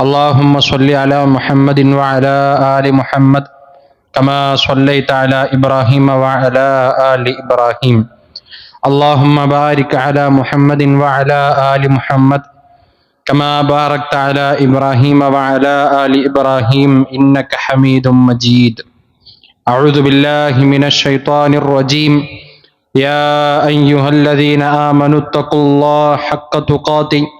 اللهم صل على محمد وعلى آل محمد كما صليت على إبراهيم وعلى آل إبراهيم. اللهم بارك على محمد وعلى آل محمد كما باركت على إبراهيم وعلى آل إبراهيم إنك حميد مجيد. أعوذ بالله من الشيطان الرجيم. يا أيها الذين آمنوا اتقوا الله حق تقاته.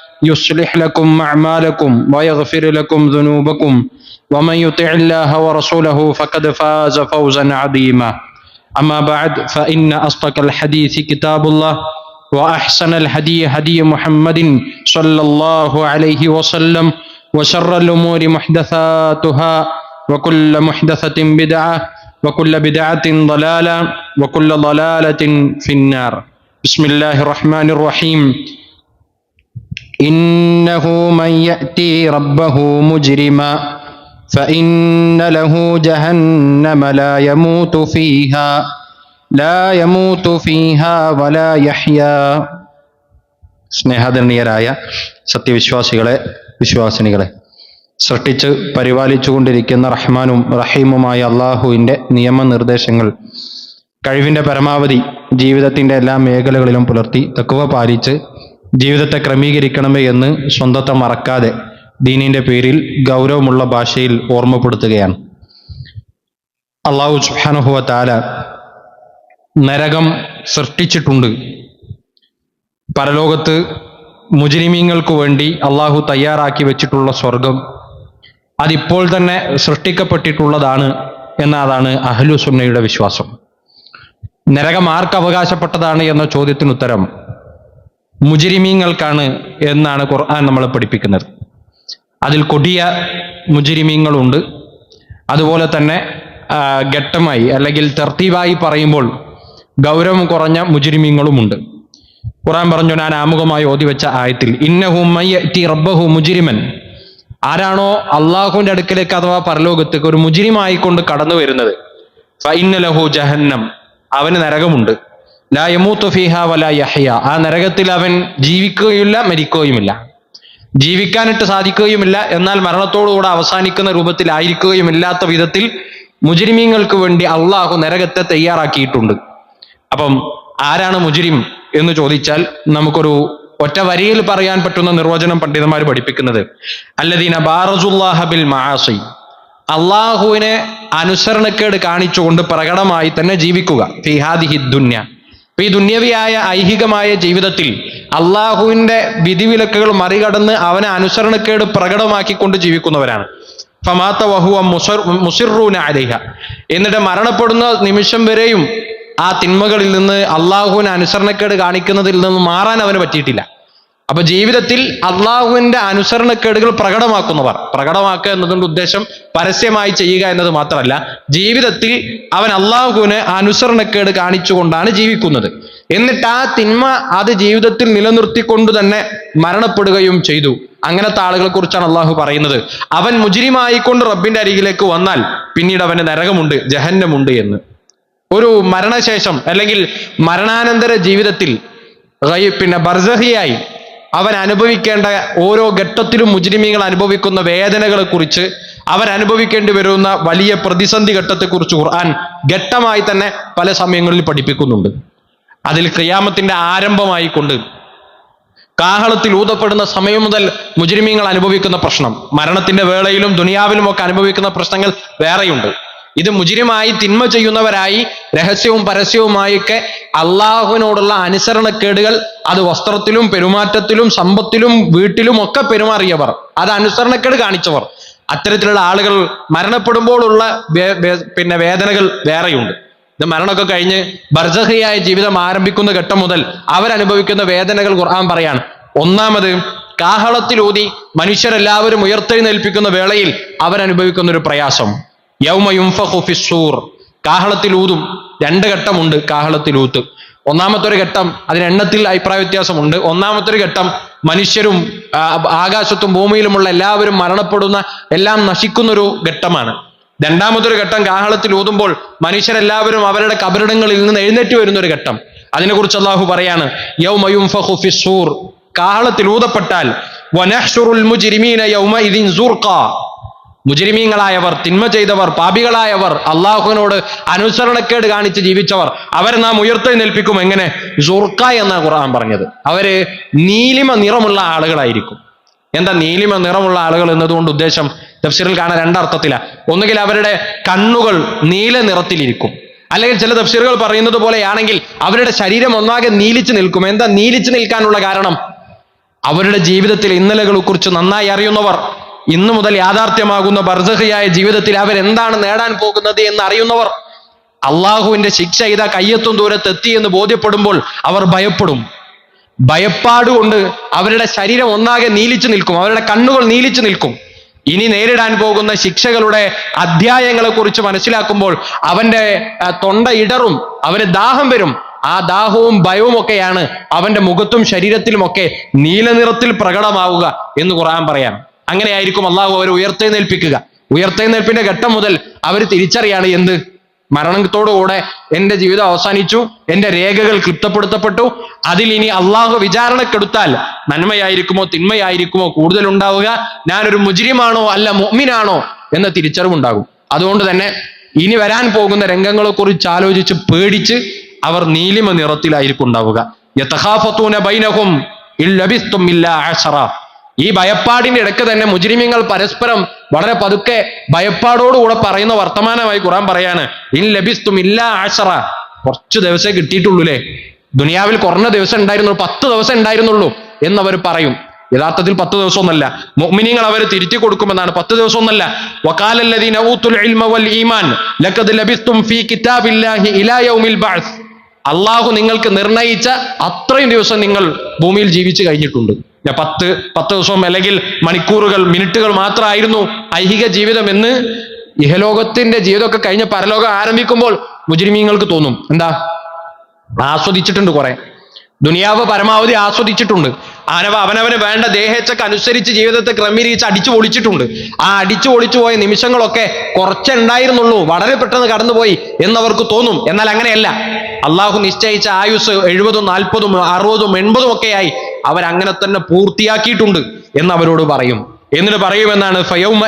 يصلح لكم أعمالكم ويغفر لكم ذنوبكم ومن يطع الله ورسوله فقد فاز فوزا عظيما. أما بعد فإن أصدق الحديث كتاب الله وأحسن الهدي هدي محمد صلى الله عليه وسلم وشر الأمور محدثاتها وكل محدثة بدعة وكل بدعة ضلالة وكل ضلالة في النار. بسم الله الرحمن الرحيم. إنه من يأتي ربه مجرما فإن له جهنم لا يموت فيها لا يموت فيها ولا يحيا സ്നേഹധന്യരായ സത്യവിശ്വാസികളെ വിശ്വാസിനികളെ സൃഷ്ടിച്ച് പരിപാലിച്ചുകൊണ്ടിരിക്കുന്ന റഹ്മാനും റഹീമുമായ അള്ളാഹുവിൻ്റെ നിയമനിർദ്ദേശങ്ങൾ കഴിവിൻ്റെ പരമാവധി ജീവിതത്തിൻ്റെ എല്ലാ മേഖലകളിലും പുലർത്തി തക്കുവ പാലിച്ച് ജീവിതത്തെ ക്രമീകരിക്കണമേ എന്ന് സ്വന്തത്തെ മറക്കാതെ ദീനിന്റെ പേരിൽ ഗൗരവമുള്ള ഭാഷയിൽ ഓർമ്മപ്പെടുത്തുകയാണ്. അള്ളാഹു സുഹാനുഹുവ താല നരകം സൃഷ്ടിച്ചിട്ടുണ്ട്. പരലോകത്ത് മുജരിമീങ്ങൾക്ക് വേണ്ടി അള്ളാഹു തയ്യാറാക്കി വെച്ചിട്ടുള്ള സ്വർഗം അതിപ്പോൾ തന്നെ സൃഷ്ടിക്കപ്പെട്ടിട്ടുള്ളതാണ് എന്നതാണ് അഹ്ലു സുന്നയുടെ വിശ്വാസം. നരകം ആർക്ക് അവകാശപ്പെട്ടതാണ് എന്ന ചോദ്യത്തിന് ഉത്തരം മുജരിമീങ്ങൾക്കാണ് എന്നാണ് ഖുർആൻ നമ്മളെ പഠിപ്പിക്കുന്നത്. അതിൽ കൊടിയ മുജരിമീങ്ങളുണ്ട്. അതുപോലെ തന്നെ ഘട്ടമായി അല്ലെങ്കിൽ തെർത്തീവായി പറയുമ്പോൾ ഗൗരവം കുറഞ്ഞ മുജരിമീങ്ങളുമുണ്ട്. ഖുറാൻ പറഞ്ഞു ഞാൻ ആമുഖമായി ഓതി വെച്ച ആയത്തിൽ ഇന്നഹുമയ്യത്തി റബ്ബഹു മുജിരിമൻ. ആരാണോ അള്ളാഹുവിന്റെ അടുക്കലേക്ക് അഥവാ പരലോകത്തേക്ക് ഒരു മുജിരിമായിക്കൊണ്ട് കടന്നു വരുന്നത് ഫൈനലഹു ജഹന്നം അവന് നരകമുണ്ട്. ലാ ആ നരകത്തിൽ അവൻ ജീവിക്കുകയില്ല മരിക്കുകയുമില്ല. ജീവിക്കാനിട്ട് സാധിക്കുകയുമില്ല എന്നാൽ മരണത്തോടുകൂടെ അവസാനിക്കുന്ന രൂപത്തിൽ ആയിരിക്കുകയും രൂപത്തിലായിരിക്കുകയുമില്ലാത്ത വിധത്തിൽ മുജരിമീങ്ങൾക്ക് വേണ്ടി അള്ളാഹു നരകത്തെ തയ്യാറാക്കിയിട്ടുണ്ട്. അപ്പം ആരാണ് മുജരിം എന്ന് ചോദിച്ചാൽ നമുക്കൊരു ഒറ്റ വരിയിൽ പറയാൻ പറ്റുന്ന നിർവചനം പണ്ഡിതന്മാർ പഠിപ്പിക്കുന്നത്. അല്ലദീന ബാറസുല്ലാഹബിൽ ബിൽ മആസി. അള്ളാഹുവിനെ അനുസരണക്കേട് കാണിച്ചുകൊണ്ട് പ്രകടമായി തന്നെ ജീവിക്കുക. ഫിഹാദിഹി ദുന്യ. ഈ ദുന്യവിയായ ഐഹികമായ ജീവിതത്തിൽ അള്ളാഹുവിന്റെ വിധിവിലക്കുകൾ മറികടന്ന് അവനെ അനുസരണക്കേട് പ്രകടമാക്കിക്കൊണ്ട് ജീവിക്കുന്നവരാണ്. ഫമാത്ത വഹുവ മുസർ മുസിറൂന അലിഹ. എന്നിട്ട് മരണപ്പെടുന്ന നിമിഷം വരെയും ആ തിന്മകളിൽ നിന്ന് അള്ളാഹുവിന് അനുസരണക്കേട് കാണിക്കുന്നതിൽ നിന്ന് മാറാൻ അവന് പറ്റിയിട്ടില്ല. അപ്പൊ ജീവിതത്തിൽ അള്ളാഹുവിന്റെ അനുസരണക്കേടുകൾ പ്രകടമാക്കുന്നവർ. പ്രകടമാക്കുക എന്നതിന്റെ ഉദ്ദേശം പരസ്യമായി ചെയ്യുക എന്നത് മാത്രമല്ല ജീവിതത്തിൽ അവൻ അള്ളാഹുവിന് അനുസരണക്കേട് കാണിച്ചുകൊണ്ടാണ് ജീവിക്കുന്നത്. എന്നിട്ട് ആ തിന്മ അത് ജീവിതത്തിൽ നിലനിർത്തിക്കൊണ്ട് തന്നെ മരണപ്പെടുകയും ചെയ്തു. അങ്ങനത്തെ ആളുകളെ കുറിച്ചാണ് അള്ളാഹു പറയുന്നത്. അവൻ മുജിരിമായിക്കൊണ്ട് റബ്ബിന്റെ അരികിലേക്ക് വന്നാൽ പിന്നീട് അവന് നരകമുണ്ട് ജഹന്നമുണ്ട് എന്ന്. ഒരു മരണശേഷം അല്ലെങ്കിൽ മരണാനന്തര ജീവിതത്തിൽ പിന്നെ ബർസഹിയായി അവൻ അനുഭവിക്കേണ്ട ഓരോ ഘട്ടത്തിലും മുജ്രിമീങ്ങൾ അനുഭവിക്കുന്ന വേദനകളെ കുറിച്ച് അവൻ അനുഭവിക്കേണ്ടി വരുന്ന വലിയ പ്രതിസന്ധി ഘട്ടത്തെക്കുറിച്ച് ഖുർആൻ ഘട്ടമായി തന്നെ പല സമയങ്ങളിൽ പഠിപ്പിക്കുന്നുണ്ട്. അതിൽ ക്രിയാമത്തിന്റെ ആരംഭമായി കൊണ്ട് കാഹളത്തിൽ ഊതപ്പെടുന്ന സമയം മുതൽ മുജ്രിമീങ്ങൾ അനുഭവിക്കുന്ന പ്രശ്നം മരണത്തിന്റെ വേളയിലും ദുനിയാവിലും ഒക്കെ അനുഭവിക്കുന്ന പ്രശ്നങ്ങൾ വേറെയുണ്ട്. ഇത് മുജിരിമായി തിന്മ ചെയ്യുന്നവരായി രഹസ്യവും പരസ്യവുമായൊക്കെ അള്ളാഹുവിനോടുള്ള അനുസരണക്കേടുകൾ അത് വസ്ത്രത്തിലും പെരുമാറ്റത്തിലും സമ്പത്തിലും വീട്ടിലും ഒക്കെ പെരുമാറിയവർ. അത് അനുസരണക്കേട് കാണിച്ചവർ. അത്തരത്തിലുള്ള ആളുകൾ മരണപ്പെടുമ്പോഴുള്ള പിന്നെ വേദനകൾ വേറെയുണ്ട്. ഇത് മരണമൊക്കെ കഴിഞ്ഞ് ബർസഹിയായ ജീവിതം ആരംഭിക്കുന്ന ഘട്ടം മുതൽ അവരനുഭവിക്കുന്ന വേദനകൾ ഖുർആൻ പറയാണ്. ഒന്നാമത് കാഹളത്തിലൂതി മനുഷ്യരെല്ലാവരും ഉയർത്തെഴുന്നേൽപ്പിക്കുന്ന വേളയിൽ അവരനുഭവിക്കുന്ന ഒരു പ്രയാസം. യൗമ യുംഫഖു ഫിസ്സൂർ കാഹളത്തിലൂതും രണ്ട് ഘട്ടമുണ്ട് കാഹളത്തിലൂത്ത് ഒന്നാമത്തെ ഒരു ഘട്ടം അതിന് എണ്ണത്തിൽ അഭിപ്രായ വ്യത്യാസമുണ്ട്. ഒന്നാമത്തെ ഒരു ഘട്ടം മനുഷ്യരും ആകാശത്തും ഭൂമിയിലുമുള്ള എല്ലാവരും മരണപ്പെടുന്ന എല്ലാം നശിക്കുന്ന ഒരു ഘട്ടമാണ്. രണ്ടാമതൊരു ഘട്ടം കാഹളത്തിൽ ഊതുമ്പോൾ മനുഷ്യരെല്ലാവരും അവരുടെ കബറിടങ്ങളിൽ നിന്ന് എഴുന്നേറ്റ് വരുന്ന ഒരു ഘട്ടം. അതിനെക്കുറിച്ച് അള്ളാഹു പറയാണ് യൗമ യുംഫഖു ഫിസ്സൂർ കാഹളത്തിൽ ഊതപ്പെട്ടാൽ സുർഖാ. മുജരിമീങ്ങളായവർ തിന്മ ചെയ്തവർ പാപികളായവർ അള്ളാഹുവിനോട് അനുസരണക്കേട് കാണിച്ച് ജീവിച്ചവർ അവരെ നാം ഉയർത്തെഴുന്നേൽപ്പിക്കും. എങ്ങനെ? സുർക്ക എന്ന ഖുർആൻ പറഞ്ഞത്. അവർ നീലിമ നിറമുള്ള ആളുകളായിരിക്കും. എന്താ നീലിമ നിറമുള്ള ആളുകൾ എന്നതുകൊണ്ട് ഉദ്ദേശം? തഫ്സീറിൽ കാണാൻ രണ്ടർത്ഥത്തില. ഒന്നുകിൽ അവരുടെ കണ്ണുകൾ നീല നിറത്തിലിരിക്കും. അല്ലെങ്കിൽ ചില തഫ്സീറുകൾ പറയുന്നത് പോലെയാണെങ്കിൽ അവരുടെ ശരീരം ഒന്നാകെ നീലിച്ചു നിൽക്കും. എന്താ? നീലിച്ചു നിൽക്കാനുള്ള കാരണം? അവരുടെ ജീവിതത്തിൽ ഇന്നലകളെ കുറിച്ച് നന്നായി അറിയുന്നവർ. ഇന്നു മുതൽ യാഥാർത്ഥ്യമാകുന്ന ബർസഹിയായ ജീവിതത്തിൽ അവരെന്താണ് നേടാൻ പോകുന്നത് എന്ന് അറിയുന്നവർ അള്ളാഹുവിന്റെ ശിക്ഷ ഇതാ കയ്യെത്തും ദൂരത്തെത്തി എന്ന് ബോധ്യപ്പെടുമ്പോൾ അവർ ഭയപ്പെടും. ഭയപ്പാടുകൊണ്ട് അവരുടെ ശരീരം ഒന്നാകെ നീലിച്ചു നിൽക്കും. അവരുടെ കണ്ണുകൾ നീലിച്ചു നിൽക്കും. ഇനി നേരിടാൻ പോകുന്ന ശിക്ഷകളുടെ അധ്യായങ്ങളെ കുറിച്ച് മനസ്സിലാക്കുമ്പോൾ അവന്റെ തൊണ്ട ഇടറും അവന് ദാഹം വരും. ആ ദാഹവും ഭയവും ഒക്കെയാണ് അവന്റെ മുഖത്തും ശരീരത്തിലുമൊക്കെ നീലനിറത്തിൽ പ്രകടമാവുക എന്ന് ഖുർആൻ പറയാം. അങ്ങനെയായിരിക്കും അള്ളാഹു അവരെ ഉയർത്തെഴുന്നേൽപ്പിക്കുക. ഉയർത്തെഴുന്നേൽപ്പിന്റെ ഘട്ടം മുതൽ അവർ തിരിച്ചറിയാണ് എന്ത്? മരണത്തോടുകൂടെ എന്റെ ജീവിതം അവസാനിച്ചു എന്റെ രേഖകൾ ക്ലിപ്തപ്പെടുത്തപ്പെട്ടു. അതിൽ ഇനി അള്ളാഹു വിചാരണക്കെടുത്താൽ നന്മയായിരിക്കുമോ തിന്മയായിരിക്കുമോ കൂടുതൽ ഉണ്ടാവുക ഞാനൊരു മുജിരിമാണോ അല്ല മുഅ്മിനാണോ എന്ന തിരിച്ചറിവുണ്ടാകും. അതുകൊണ്ട് തന്നെ ഇനി വരാൻ പോകുന്ന രംഗങ്ങളെ കുറിച്ച് ആലോചിച്ച് പേടിച്ച് അവർ നീലിമ നിറത്തിലായിരിക്കും ഉണ്ടാവുക. യതഖാഫത്തൂന ബൈനഹും ഇല്ലാ ഈ ഭയപ്പാടിന്റെ ഇടയ്ക്ക് തന്നെ മുജ്രിമിങ്ങൾ പരസ്പരം വളരെ പതുക്കെ ഭയപ്പാടോടുകൂടെ പറയുന്ന വർത്തമാനമായി ഖുറാൻ പറയാണ് ഇൻ ലബിസ്തും ഇല്ല ആശറ കുറച്ച് ദിവസമേ കിട്ടിയിട്ടുള്ളൂ അല്ലേ ദുനിയാവിൽ കുറഞ്ഞ ദിവസം ഉണ്ടായിരുന്നുള്ളൂ പത്ത് ദിവസം ഉണ്ടായിരുന്നുള്ളൂ എന്നവർ പറയും. യഥാർത്ഥത്തിൽ പത്ത് ദിവസമൊന്നല്ല. മുഅ്മിനീങ്ങൾ അവർ തിരുത്തി കൊടുക്കുമെന്നാണ്. പത്ത് ദിവസമൊന്നല്ല. ഇൽമ വൽ ഈമാൻ ലഖദ് ലബിസ്തും ഫീ കിതാബില്ലാഹി ഇലാ യൗമിൽ ബഅസ്. അള്ളാഹു നിങ്ങൾക്ക് നിർണയിച്ച അത്രയും ദിവസം നിങ്ങൾ ഭൂമിയിൽ ജീവിച്ചു കഴിഞ്ഞിട്ടുണ്ട്. പത്ത് പത്ത് ദിവസം അല്ലെങ്കിൽ മണിക്കൂറുകൾ മിനിറ്റുകൾ മാത്രമായിരുന്നു ഐഹിക ജീവിതം എന്ന് ഇഹലോകത്തിന്റെ ജീവിതമൊക്കെ കഴിഞ്ഞ് പരലോകം ആരംഭിക്കുമ്പോൾ മുജ്രിമീങ്ങൾക്ക് തോന്നും. എന്താ? ആസ്വദിച്ചിട്ടുണ്ട് കുറെ. ദുനിയാവ് പരമാവധി ആസ്വദിച്ചിട്ടുണ്ട്. അവനവ അവനവന് വേണ്ട ദേഹച്ചക്ക് അനുസരിച്ച് ജീവിതത്തെ ക്രമീകരിച്ച് അടിച്ചു പൊളിച്ചിട്ടുണ്ട്. ആ അടിച്ചു പൊളിച്ചു പോയ നിമിഷങ്ങളൊക്കെ കുറച്ചുണ്ടായിരുന്നുള്ളൂ വളരെ പെട്ടെന്ന് കടന്നുപോയി എന്നവർക്ക് തോന്നും. എന്നാൽ അങ്ങനെയല്ല. അള്ളാഹു നിശ്ചയിച്ച ആയുസ് എഴുപതും നാൽപ്പതും അറുപതും എൺപതും ഒക്കെയായി അവരങ്ങനെ തന്നെ പൂർത്തിയാക്കിയിട്ടുണ്ട് എന്ന് അവരോട് പറയും. എന്നിട്ട് പറയുമെന്നാണ് ഫയൗമ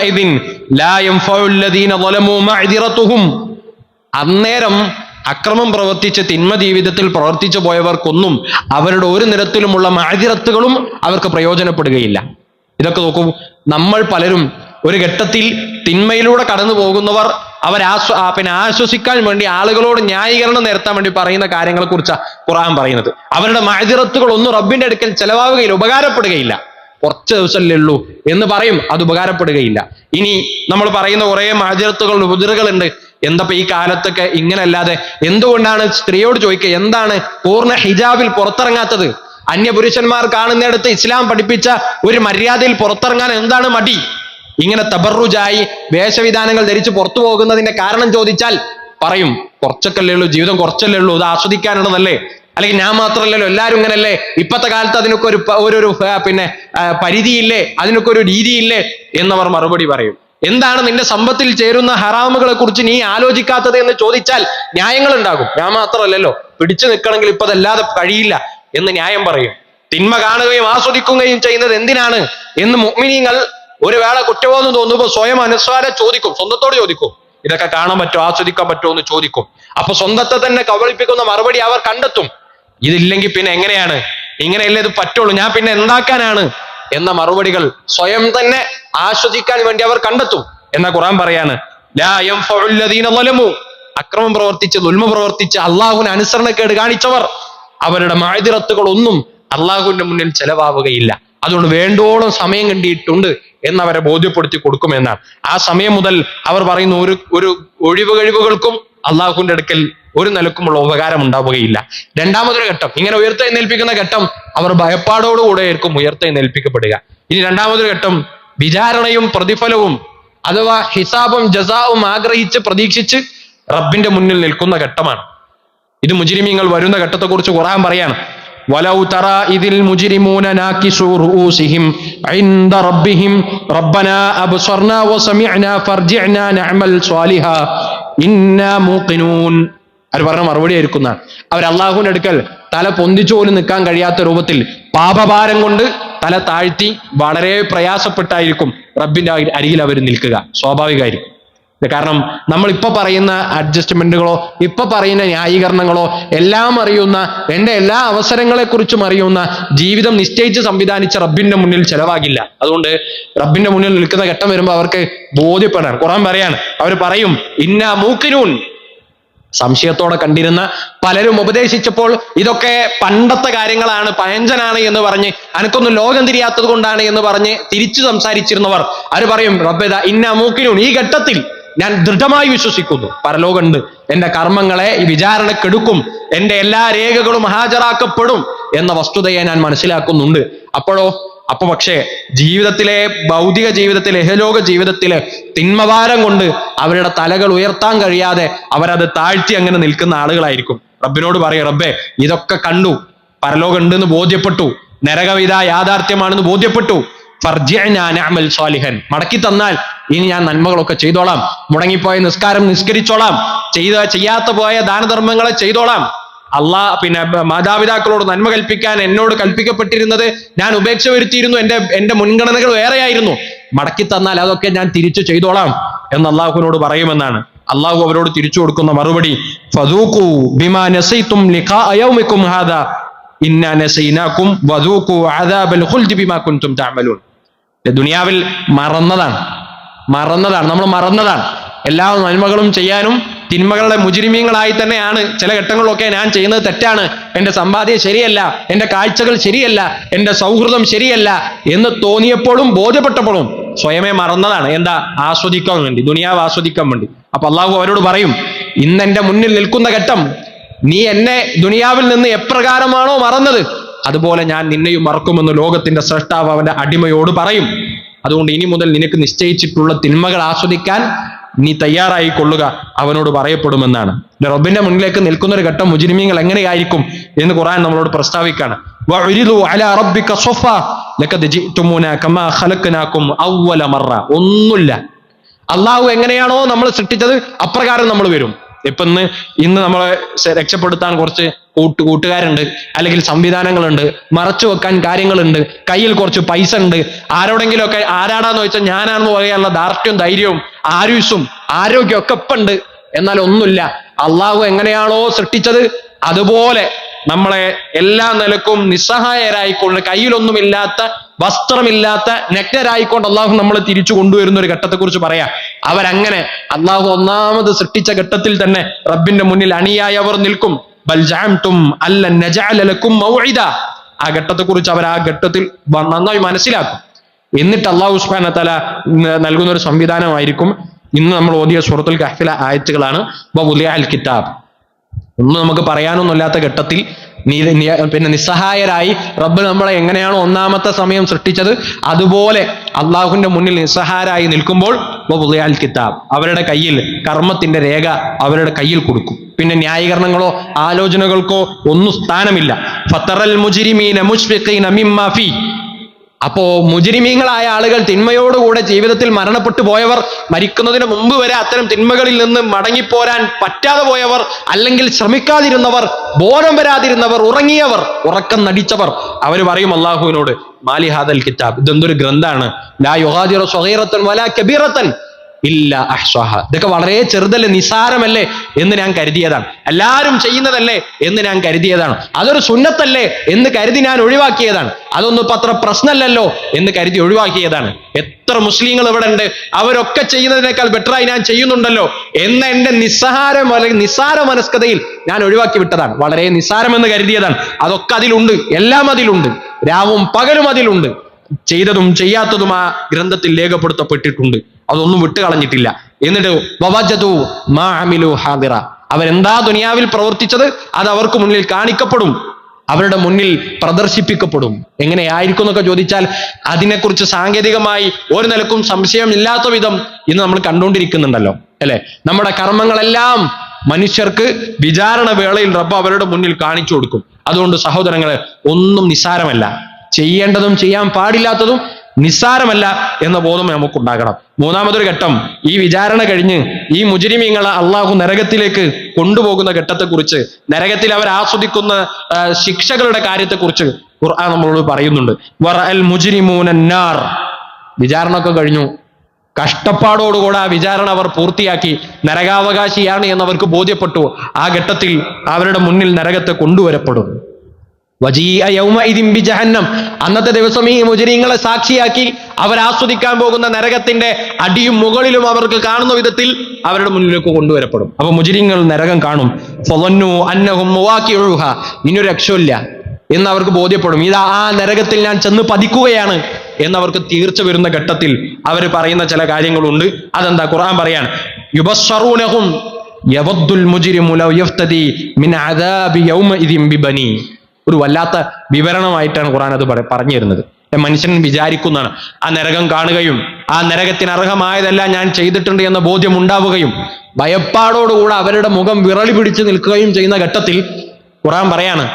അന്നേരം അക്രമം പ്രവർത്തിച്ച് തിന്മ ജീവിതത്തിൽ പ്രവർത്തിച്ചു പോയവർക്കൊന്നും അവരുടെ ഒരു നിരത്തിലുമുള്ള മാതിരത്തുകളും അവർക്ക് പ്രയോജനപ്പെടുകയില്ല. ഇതൊക്കെ നോക്കൂ നമ്മൾ പലരും ഒരു ഘട്ടത്തിൽ തിന്മയിലൂടെ കടന്നു പോകുന്നവർ ആ, പിന്നെ ആശ്വസിക്കാൻ വേണ്ടി ആളുകളോട് ന്യായീകരണം നിരത്താൻ വേണ്ടി പറയുന്ന കാര്യങ്ങളെ കുറിച്ചാണ് ഖുറാൻ പറയുന്നത്. അവരുടെ മാതിരത്തുകൾ ഒന്നും റബ്ബിന്റെ അടുക്കൽ ചെലവാകുകയില്ല ഉപകാരപ്പെടുകയില്ല. കുറച്ച് ദിവസമല്ലേ ഉള്ളൂ എന്ന് പറയും അത് ഉപകാരപ്പെടുകയില്ല. ഇനി നമ്മൾ പറയുന്ന കുറെ മാതിരത്തുകൾ ഉപതിറുകളുണ്ട് എന്തപ്പോ ഈ കാലത്തൊക്കെ ഇങ്ങനല്ലാതെ എന്തുകൊണ്ടാണ് സ്ത്രീയോട് ചോദിക്കുക എന്താണ് പൂർണ ഹിജാബിൽ പുറത്തിറങ്ങാത്തത്? അന്യപുരുഷന്മാർ കാണുന്നിടത്ത് ഇസ്ലാം പഠിപ്പിച്ച ഒരു മര്യാദയിൽ പുറത്തിറങ്ങാൻ എന്താണ് മടി? ഇങ്ങനെ തബറുജായി വേഷവിധാനങ്ങൾ ധരിച്ച് പുറത്തു പോകുന്നതിന്റെ കാരണം ചോദിച്ചാൽ പറയും കുറച്ചൊക്കെ ഉള്ളൂ ജീവിതം കുറച്ചല്ലേ ഉള്ളൂ അത് ആസ്വദിക്കാനുള്ളതല്ലേ? അല്ലെങ്കിൽ ഞാൻ മാത്രമല്ലല്ലോ എല്ലാവരും ഇങ്ങനല്ലേ? ഇപ്പത്തെ കാലത്ത് അതിനൊക്കെ ഒരു ഒരു പിന്നെ പരിധിയില്ലേ? അതിനൊക്കെ ഒരു രീതിയില്ലേ? എന്നവർ മറുപടി പറയും. എന്താണ് നിന്റെ സമ്പത്തിൽ ചേരുന്ന ഹറാമുകളെ കുറിച്ച് നീ ആലോചിക്കാത്തത് എന്ന് ചോദിച്ചാൽ ന്യായങ്ങൾ ഉണ്ടാകും ഞാൻ മാത്രമല്ലല്ലോ പിടിച്ചു നിൽക്കണമെങ്കിൽ ഇപ്പൊ അതല്ലാതെ കഴിയില്ല എന്ന് ന്യായം പറയും. തിന്മ കാണുകയും ആസ്വദിക്കുകയും ചെയ്യുന്നത് എന്തിനാണ് എന്ന് മുഅ്മിനീങ്ങൾ ഒരു വേള കുറ്റബോധം തോന്നുമ്പോൾ സ്വയം അനുസ്വാരം ചോദിക്കും. സ്വന്തത്തോട് ചോദിക്കും. ഇതൊക്കെ കാണാൻ പറ്റുമോ ആസ്വദിക്കാൻ പറ്റുമോ എന്ന് ചോദിക്കും. അപ്പൊ സ്വന്തത്തെ തന്നെ കബളിപ്പിക്കുന്ന മറുപടി അവർ കണ്ടെത്തും. ഇതില്ലെങ്കിൽ പിന്നെ എങ്ങനെയാണ്? ഇങ്ങനെയല്ലേ ഇത് പറ്റുള്ളൂ. ഞാൻ പിന്നെ എന്താക്കാനാണ്? എന്ന മറുപടികൾ സ്വയം തന്നെ ആസ്വദിക്കാൻ വേണ്ടി അവർ കണ്ടെത്തും. എന്ന ഖുറാൻ പറയാണ് അക്രമം പ്രവർത്തിച്ച് ദുൽമ പ്രവർത്തിച്ച് അള്ളാഹുവിന് അനുസരണക്കേട് കാണിച്ചവർ അവരുടെ മാതിരത്തുകൾ ഒന്നും അള്ളാഹുവിന്റെ മുന്നിൽ ചെലവാവുകയില്ല. അതുകൊണ്ട് വേണ്ടോളം സമയം കണ്ടിട്ടുണ്ട് എന്നവരെ ബോധ്യപ്പെടുത്തി കൊടുക്കുമെന്നാണ്. ആ സമയം മുതൽ അവർ പറയുന്ന ഒരു ഒരു ഒഴിവ് കഴിവുകൾക്കും അള്ളാഹുവിന്റെ അടുക്കൽ ഒരു നിലക്കുമുള്ള ഉപകാരം ഉണ്ടാവുകയില്ല. രണ്ടാമതൊരു ഘട്ടം ഇങ്ങനെ ഉയർത്തെഴുന്നേൽപ്പിക്കുന്ന ഘട്ടം അവർ ഭയപ്പാടോടുകൂടെ ആയിരിക്കും ഉയർത്തെഴുന്നേൽപ്പിക്കപ്പെടുക ഇനി രണ്ടാമതൊരു ഘട്ടം വിചാരണയും പ്രതിഫലവും അഥവാ ഹിസാബും ജസാവും ആഗ്രഹിച്ച് പ്രതീക്ഷിച്ച് റബ്ബിന്റെ മുന്നിൽ നിൽക്കുന്ന ഘട്ടമാണ് ഇത് മുജിരിമീങ്ങൾ വരുന്ന ഘട്ടത്തെക്കുറിച്ച് ഖുർആൻ പറയാണ് വലൗ തറ ഇതിൽ മുജിരിമൂന നാക്കിസു റൂസിഹിം عند ربهم ربنا أبصرنا وسمعنا فارجعنا نعمل صالحا إنا موقنون അവർ പറഞ്ഞ മറുപടി ആയിരിക്കുന്നതാണ് അവർ അള്ളാഹുവിന്റെ അടുക്കൽ തല പൊന്തിച്ചു പോലും നിൽക്കാൻ കഴിയാത്ത രൂപത്തിൽ പാപഭാരം കൊണ്ട് തല താഴ്ത്തി വളരെ പ്രയാസപ്പെട്ടായിരിക്കും റബ്ബിന്റെ അരികിൽ അവർ നിൽക്കുക. സ്വാഭാവികമായിരിക്കും. കാരണം നമ്മൾ ഇപ്പൊ പറയുന്ന അഡ്ജസ്റ്റ്മെന്റുകളോ ഇപ്പൊ പറയുന്ന ന്യായീകരണങ്ങളോ എല്ലാം അറിയുന്ന എന്റെ എല്ലാ അവസരങ്ങളെക്കുറിച്ചും അറിയുന്ന ജീവിതം നിശ്ചയിച്ച് സംവിധാനിച്ച റബ്ബിന്റെ മുന്നിൽ ചെലവാകില്ല. അതുകൊണ്ട് റബ്ബിന്റെ മുന്നിൽ നിൽക്കുന്ന ഘട്ടം വരുമ്പോൾ അവർക്ക് ബോധ്യപ്പെടാൻ ഖുറാൻ പറയാണ്. അവർ പറയും ഇന്ന മൂക്കിനൂൻ സംശയത്തോടെ കണ്ടിരുന്ന പലരും ഉപദേശിച്ചപ്പോൾ ഇതൊക്കെ പണ്ടത്തെ കാര്യങ്ങളാണ് പഴഞ്ചനാണ് എന്ന് പറഞ്ഞ് അനക്കൊന്നും ലോകം തിരിയാത്തത് കൊണ്ടാണ് എന്ന് പറഞ്ഞ് തിരിച്ചു സംസാരിച്ചിരുന്നവർ. അവർ പറയും റബ്ബേദ ഇന്ന മൂക്കിനും ഈ ഘട്ടത്തിൽ ഞാൻ ദൃഢമായി വിശ്വസിക്കുന്നു. പരലോകമുണ്ട്. എന്റെ കർമ്മങ്ങളെ ഈ വിചാരണക്കെടുക്കും. എന്റെ എല്ലാ രേഖകളും ഹാജരാക്കപ്പെടും എന്ന വസ്തുതയെ ഞാൻ മനസ്സിലാക്കുന്നുണ്ട്. അപ്പോഴോ അപ്പൊ പക്ഷേ ജീവിതത്തിലെ ഭൗതിക ജീവിതത്തിലെ ലഹലോക ജീവിതത്തിലെ തിന്മവാരം കൊണ്ട് അവരുടെ തലകൾ ഉയർത്താൻ കഴിയാതെ അവരത് താഴ്ത്തി അങ്ങനെ നിൽക്കുന്ന ആളുകളായിരിക്കും. റബ്ബിനോട് പറയും റബ്ബേ ഇതൊക്കെ കണ്ടു. പരലോകം ഉണ്ടെന്ന് ബോധ്യപ്പെട്ടു. നരകവിത യാഥാർത്ഥ്യമാണെന്ന് ബോധ്യപ്പെട്ടു. സ്വാലിഹൻ. മടക്കി തന്നാൽ ഇനി ഞാൻ നന്മകളൊക്കെ ചെയ്തോളാം. മുടങ്ങിപ്പോയ നിസ്കാരം നിസ്കരിച്ചോളാം. ചെയ്ത ചെയ്യാത്ത പോയ ദാനധർമ്മങ്ങളെ ചെയ്തോളാം. അള്ളാ പിന്നെ മാതാപിതാക്കളോട് നന്മ കൽപ്പിക്കാൻ എന്നോട് കൽപ്പിക്കപ്പെട്ടിരുന്നത് ഞാൻ ഉപേക്ഷ വരുത്തിയിരുന്നു. എന്റെ എന്റെ മുൻഗണനകൾ വേറെയായിരുന്നു. മടക്കി തന്നാൽ അതൊക്കെ ഞാൻ തിരിച്ചു ചെയ്തോളാം എന്ന് അള്ളാഹുവിനോട് പറയുമെന്നാണ്. അള്ളാഹു അവരോട് തിരിച്ചു കൊടുക്കുന്ന മറുപടി ബിമാ ലിഖാ ഹാദാ അദാബൽ ബിമാ തഅമലൂൻ. ദുനിയാവിൽ മറന്നതാണ്. മറന്നതാണ്. നമ്മൾ മറന്നതാണ്. എല്ലാ നന്മകളും ചെയ്യാനും തിന്മകളുടെ മുജിരിമീങ്ങളായി തന്നെയാണ് ചില ഘട്ടങ്ങളിലൊക്കെ ഞാൻ ചെയ്യുന്നത് തെറ്റാണ്. എന്റെ സമ്പാദ്യം ശരിയല്ല എന്റെ കാഴ്ചകൾ ശരിയല്ല എന്റെ സൗഹൃദം ശരിയല്ല എന്ന് തോന്നിയപ്പോഴും ബോധ്യപ്പെട്ടപ്പോഴും സ്വയമേ മറന്നതാണ്. എന്താ? ആസ്വദിക്കാൻ വേണ്ടി ദുനിയാവ് ആസ്വദിക്കാൻ വേണ്ടി. അപ്പൊ അള്ളാഹു അവരോട് പറയും ഇന്ന് എന്റെ മുന്നിൽ നിൽക്കുന്ന ഘട്ടം നീ എന്നെ ദുനിയാവിൽ നിന്ന് എപ്രകാരമാണോ മറന്നത്? അതുപോലെ ഞാൻ നിന്നെയും മറക്കുമെന്ന് ലോകത്തിന്റെ സൃഷ്ടാവ് അവന്റെ അടിമയോട് പറയും. അതുകൊണ്ട് ഇനി മുതൽ നിനക്ക് നിശ്ചയിച്ചിട്ടുള്ള തിന്മകൾ ആസ്വദിക്കാൻ നീ തയ്യാറായി കൊള്ളുക അവനോട് പറയപ്പെടുമെന്നാണ്. റബ്ബിന്റെ മുന്നിലേക്ക് നിൽക്കുന്ന ഒരു ഘട്ടം മുജിരിമീങ്ങൾ എങ്ങനെയായിരിക്കും എന്ന് ഖുർആൻ നമ്മളോട് പ്രസ്താവിക്കാണ് ഒന്നുമില്ല. അള്ളാഹു എങ്ങനെയാണോ നമ്മൾ സൃഷ്ടിച്ചത് അപ്രകാരം നമ്മൾ വരും. ഇപ്പൊ ഇന്ന് ഇന്ന് നമ്മളെ രക്ഷപ്പെടുത്താൻ കുറച്ച് കൂട്ട് കൂട്ടുകാരുണ്ട് അല്ലെങ്കിൽ സംവിധാനങ്ങളുണ്ട് മറച്ചു വെക്കാൻ കാര്യങ്ങളുണ്ട് കയ്യിൽ കുറച്ച് പൈസ ഉണ്ട് ആരോടെങ്കിലും ഒക്കെ ആരാടാന്ന് ചോദിച്ചാൽ ഞാനാണെന്ന് പറയാനുള്ള ധാർഷ്ട്യവും ധൈര്യവും ആയുസ്സും ആരോഗ്യം ഒക്കെ ഉണ്ട് എന്നാൽ ഒന്നുമില്ല. അള്ളാഹു എങ്ങനെയാണോ സൃഷ്ടിച്ചത് അതുപോലെ നമ്മളെ എല്ലാ നിലക്കും നിസ്സഹായരായിക്കൊണ്ട് കയ്യിലൊന്നുമില്ലാത്ത വസ്ത്രമില്ലാത്ത നഗ്നരായിക്കൊണ്ട് അള്ളാഹു നമ്മളെ തിരിച്ചു കൊണ്ടുവരുന്ന ഒരു ഘട്ടത്തെക്കുറിച്ച് പറയാം. അവരങ്ങനെ അള്ളാഹു ഒന്നാമത് സൃഷ്ടിച്ച ഘട്ടത്തിൽ തന്നെ റബ്ബിന്റെ മുന്നിൽ അണിയായി അവർ നിൽക്കും. ബൽ ജഅംതും കുറിച്ച് ആ അവർ ആ ഘട്ടത്തിൽ നന്നായി മനസ്സിലാക്കും. എന്നിട്ട് അള്ളാഹു ഉസ്മാൻ തല നൽകുന്ന ഒരു സംവിധാനമായിരിക്കും. ഇന്ന് നമ്മൾ ഓതിയ സൂറത്തുൽ കഹ്ഫിലെ ആയത്തുകളാണ്. കിതാബ്. ഒന്നും നമുക്ക് പറയാനൊന്നുമില്ലാത്ത ഘട്ടത്തിൽ പിന്നെ നിസ്സഹായരായി റബ്ബ് നമ്മളെ എങ്ങനെയാണ് ഒന്നാമത്തെ സമയം സൃഷ്ടിച്ചത് അതുപോലെ അള്ളാഹുവിന്റെ മുന്നിൽ നിസ്സഹായരായി നിൽക്കുമ്പോൾ വഉദിഅൽ കിതാബ് അവരുടെ കയ്യിൽ കർമ്മത്തിന്റെ രേഖ അവരുടെ കയ്യിൽ കൊടുക്കും. പിന്നെ ന്യായീകരണങ്ങളോ ആലോചനകൾക്കോ ഒന്നും സ്ഥാനമില്ല. ഫത്തറൽ മുജിരിമീന മുഷ്ഫിഖീന മിമ്മാ ഫീ. അപ്പോ മുജിരിമീങ്ങളായ ആളുകൾ തിന്മയോടുകൂടെ ജീവിതത്തിൽ മരണപ്പെട്ടു പോയവർ മരിക്കുന്നതിന് മുമ്പ് വരെ അത്തരം തിന്മകളിൽ നിന്ന് മടങ്ങിപ്പോരാൻ പറ്റാതെ പോയവർ അല്ലെങ്കിൽ ശ്രമിക്കാതിരുന്നവർ ബോധം വരാതിരുന്നവർ ഉറങ്ങിയവർ ഉറക്കം നടിച്ചവർ. അവർ പറയും അള്ളാഹുവിനോട് മാലിഹാദൽ കിതാബ് ഇതെന്തൊരു ഗ്രന്ഥാണ് ലാ യുഹാദിറ സ്വഹീറത്തൻ വലാ കബീറത്തൻ ഇല്ല അഹ്സഹ. ഇതൊക്കെ വളരെ ചെറുതല്ലേ നിസാരമല്ലേ എന്ന് ഞാൻ കരുതിയതാണ്. എല്ലാവരും ചെയ്യുന്നതല്ലേ എന്ന് ഞാൻ കരുതിയതാണ്. അതൊരു സുന്നത്തല്ലേ എന്ന് കരുതി ഞാൻ ഒഴിവാക്കിയതാണ്. അതൊന്നും അത്ര പ്രശ്നമല്ലല്ലോ എന്ന് കരുതി ഒഴിവാക്കിയതാണ്. എത്ര മുസ്ലിങ്ങൾ ഇവിടെ ഉണ്ട്? അവരൊക്കെ ചെയ്യുന്നതിനേക്കാൾ ബെറ്ററായി ഞാൻ ചെയ്യുന്നുണ്ടല്ലോ എന്ന എന്റെ നിസ്സഹാരം അല്ലെങ്കിൽ നിസ്സാര മനസ്കതയിൽ ഞാൻ ഒഴിവാക്കി വിട്ടതാണ്. വളരെ നിസ്സാരമെന്ന് കരുതിയതാണ്. അതൊക്കെ അതിലുണ്ട്. എല്ലാം അതിലുണ്ട്. രാവും പകലും അതിലുണ്ട്. ചെയ്തതും ചെയ്യാത്തതും ആ ഗ്രന്ഥത്തിൽ രേഖപ്പെടുത്തപ്പെട്ടിട്ടുണ്ട്. അതൊന്നും വിട്ടുകളഞ്ഞിട്ടില്ല. എന്നിട്ട് മാ അമിലു ഹാദിറ. അവരെന്താ ദുനിയാവിൽ പ്രവർത്തിച്ചത്? അത് അവർക്ക് മുന്നിൽ കാണിക്കപ്പെടും. അവരുടെ മുന്നിൽ പ്രദർശിപ്പിക്കപ്പെടും. എങ്ങനെയായിരിക്കും എന്നൊക്കെ ചോദിച്ചാൽ അതിനെക്കുറിച്ച് സാങ്കേതികമായി ഒരു നിലക്കും സംശയം ഇല്ലാത്ത വിധം ഇന്ന് നമ്മൾ കണ്ടുകൊണ്ടിരിക്കുന്നുണ്ടല്ലോ. അല്ലെ? നമ്മുടെ കർമ്മങ്ങളെല്ലാം മനുഷ്യർക്ക് വിചാരണ വേളയിൽ റബ്ബ് അവരുടെ മുന്നിൽ കാണിച്ചു കൊടുക്കും. അതുകൊണ്ട് സഹോദരങ്ങളെ ഒന്നും നിസ്സാരമല്ല. ചെയ്യേണ്ടതും ചെയ്യാൻ പാടില്ലാത്തതും നിസ്സാരമല്ല എന്ന ബോധം നമുക്കുണ്ടാകണം. മൂന്നാമതൊരു ഘട്ടം ഈ വിചാരണ കഴിഞ്ഞ് ഈ മുജരിമീങ്ങളെ അള്ളാഹു നരകത്തിലേക്ക് കൊണ്ടുപോകുന്ന ഘട്ടത്തെക്കുറിച്ച് നരകത്തിൽ അവർ ആസ്വദിക്കുന്ന ശിക്ഷകളുടെ കാര്യത്തെക്കുറിച്ച് ഖുർആൻ നമ്മളോട് പറയുന്നുണ്ട്. വിചാരണ ഒക്കെ കഴിഞ്ഞു. കഷ്ടപ്പാടോടുകൂടെ ആ വിചാരണ അവർ പൂർത്തിയാക്കി. നരകാവകാശിയാണ് എന്നവർക്ക് ബോധ്യപ്പെട്ടു. ആ ഘട്ടത്തിൽ അവരുടെ മുന്നിൽ നരകത്തെ കൊണ്ടുവരപ്പെടും. ബിജഹന്നം. അന്നത്തെ ദിവസം ഈ മുജരീങ്ങളെ സാക്ഷിയാക്കി അവരാസ്വദിക്കാൻ പോകുന്ന നരകത്തിന്റെ അടിയും മുകളിലും അവർക്ക് കാണുന്ന വിധത്തിൽ അവരുടെ മുന്നിലേക്ക് കൊണ്ടുവരപ്പെടും. അപ്പൊ മുജരീങ്ങൾ നരകം കാണും. ഇനി രക്ഷയില്ല എന്ന് അവർക്ക് ബോധ്യപ്പെടും. ഇതാ ആ നരകത്തിൽ ഞാൻ ചെന്ന് പതിക്കുകയാണ് എന്നവർക്ക് തീർച്ച വരുന്ന ഘട്ടത്തിൽ അവർ പറയുന്ന ചില കാര്യങ്ങളുണ്ട്. അതെന്താ? ഖുർആൻ പറയാണ് യുബസ്വറൂനഹും യവദ്ദുൽ മുജ്രിമു ലൗ യഫ്തദി മിൻ അദാബി യൗമഇദിൻ ബിബനി. ഒരു വല്ലാത്ത വിവരണമായിട്ടാണ് ഖുറാൻ അത് പറ- പറഞ്ഞു തരുന്നത് മനുഷ്യൻ വിചാരിക്കുന്നതാണ് ആ നരകം കാണുകയും ആ നരകത്തിന് അർഹമായതെല്ലാം ഞാൻ ചെയ്തിട്ടുണ്ട് എന്ന ബോധ്യം ഉണ്ടാവുകയും ഭയപ്പാടോടുകൂടെ അവരുടെ മുഖം വിറളി പിടിച്ച് നിൽക്കുകയും ചെയ്യുന്ന ഘട്ടത്തിൽ ഖുറാൻ പറയാണ്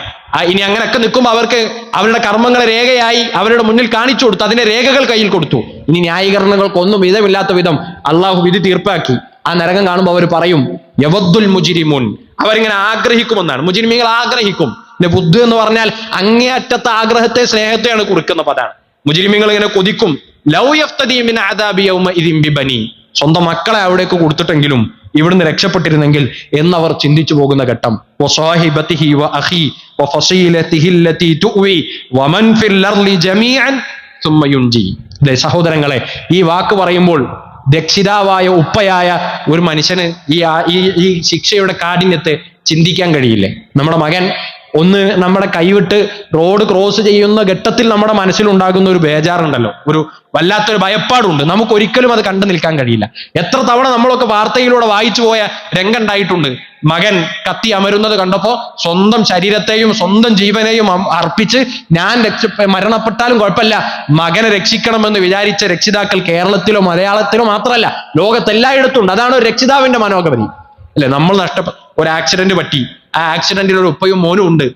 ഇനി അങ്ങനെയൊക്കെ നിൽക്കുമ്പോൾ അവർക്ക് അവരുടെ കർമ്മങ്ങളെ രേഖയായി അവരുടെ മുന്നിൽ കാണിച്ചു കൊടുത്തു. അതിന്റെ രേഖകൾ കയ്യിൽ കൊടുത്തു. ഇനി ന്യായീകരണങ്ങൾക്കൊന്നും വിധമില്ലാത്ത വിധം അള്ളാഹു വിധി തീർപ്പാക്കി. ആ നരകം കാണുമ്പോൾ അവർ പറയും യവദ്ദുൽ മുജിരിമുൻ. അവരിങ്ങനെ ആഗ്രഹിക്കുമെന്നാണ്. മുജിരിമികൾ ആഗ്രഹിക്കും. പിന്നെ ബുദ്ധ് എന്ന് പറഞ്ഞാൽ അങ്ങേയറ്റത്തെ ആഗ്രഹത്തെ സ്നേഹത്തെയാണ് കുറിക്കുന്ന പദാണ്. മുജിരിമികൾ ഇങ്ങനെ കൊതിക്കും. ലൗ യഫ്തദീ ആദാബിയൗമ അദാബി യൗമഇദിൻ ബിബനി. സ്വന്തം മക്കളെ അവിടേക്ക് കൊടുത്തിട്ടെങ്കിലും ഇവിടുന്ന് രക്ഷപ്പെട്ടിരുന്നെങ്കിൽ എന്നവർ ചിന്തിച്ചു പോകുന്ന ഘട്ടം. സഹോദരങ്ങളെ ഈ വാക്ക് പറയുമ്പോൾ രക്ഷിതാവായ ഉപ്പയായ ഒരു മനുഷ്യന് ഈ ഈ ശിക്ഷയുടെ കാഠിന്യത്തെ ചിന്തിക്കാൻ കഴിയില്ലേ? നമ്മുടെ മകൻ ഒന്ന് നമ്മുടെ കൈവിട്ട് റോഡ് ക്രോസ് ചെയ്യുന്ന ഘട്ടത്തിൽ നമ്മുടെ മനസ്സിലുണ്ടാകുന്ന ഒരു ബേജാറുണ്ടല്ലോ. ഒരു വല്ലാത്തൊരു ഭയപ്പാടുണ്ട്. നമുക്ക് ഒരിക്കലും അത് കണ്ടു നിൽക്കാൻ കഴിയില്ല. എത്ര തവണ നമ്മളൊക്കെ വാർത്തയിലൂടെ വായിച്ചു പോയ രംഗുണ്ടായിട്ടുണ്ട് മകൻ കത്തി അമരുന്നത് കണ്ടപ്പോ സ്വന്തം ശരീരത്തെയും സ്വന്തം ജീവനെയും അർപ്പിച്ച് ഞാൻ രക്ഷ മരണപ്പെട്ടാലും കുഴപ്പമില്ല. മകനെ രക്ഷിക്കണമെന്ന് വിചാരിച്ച രക്ഷിതാക്കൾ കേരളത്തിലോ മലയാളത്തിലോ മാത്രമല്ല ലോകത്തെല്ലായിടത്തും ഉണ്ട്. അതാണ് ഒരു രക്ഷിതാവിന്റെ മനോഗമനി. അല്ലെ? നമ്മൾ നഷ്ടപ്പെട്ട ഒരു ആക്സിഡന്റ് പറ്റി. ആ ആക്സിഡന്റിൽ ഒരു ഉപ്പയും മോനും ഉണ്ട്.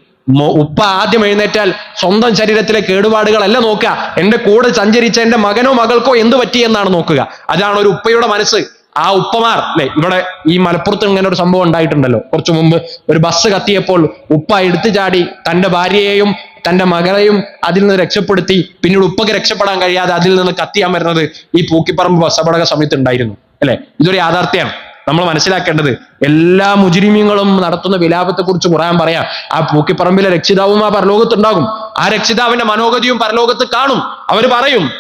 ഉപ്പ ആദ്യം എഴുന്നേറ്റാൽ സ്വന്തം ശരീരത്തിലെ കേടുപാടുകളല്ല നോക്കുക. എന്റെ കൂടെ സഞ്ചരിച്ച എന്റെ മകനോ മകൾക്കോ എന്ത് പറ്റി എന്നാണ് നോക്കുക. അതാണ് ഒരു ഉപ്പയുടെ മനസ്സ്. ആ ഉപ്പമാർ അല്ലെ ഇവിടെ ഈ മലപ്പുറത്ത് ഇങ്ങനെ ഒരു സംഭവം ഉണ്ടായിട്ടുണ്ടല്ലോ. കുറച്ചു മുമ്പ് ഒരു ബസ് കത്തിയപ്പോൾ ഉപ്പ എടുത്തു ചാടി തന്റെ ഭാര്യയെയും തന്റെ മകളെയും അതിൽ നിന്ന് രക്ഷപ്പെടുത്തി. പിന്നീട് ഉപ്പക്ക് രക്ഷപ്പെടാൻ കഴിയാതെ അതിൽ നിന്ന് കത്തിയാൻ വരുന്നത് ഈ പൂക്കിപ്പറമ്പ് ബസ് അപകട സമയത്ത് ഉണ്ടായിരുന്നു അല്ലെ ഇതൊരു യാഥാർത്ഥ്യമാണ് നമ്മൾ മനസ്സിലാക്കേണ്ടത് എല്ലാ മുജിരിമീങ്ങളും നടത്തുന്ന വിലാപത്തെ കുറിച്ച് കുറയാൻ പറയാം. ആ പൂക്കിപ്പറമ്പിലെ രക്ഷിതാവും ആ പരലോകത്തുണ്ടാകും. ആ രക്ഷിതാവിന്റെ മനോഗതിയും പരലോകത്ത് കാണും. അവർ പറയും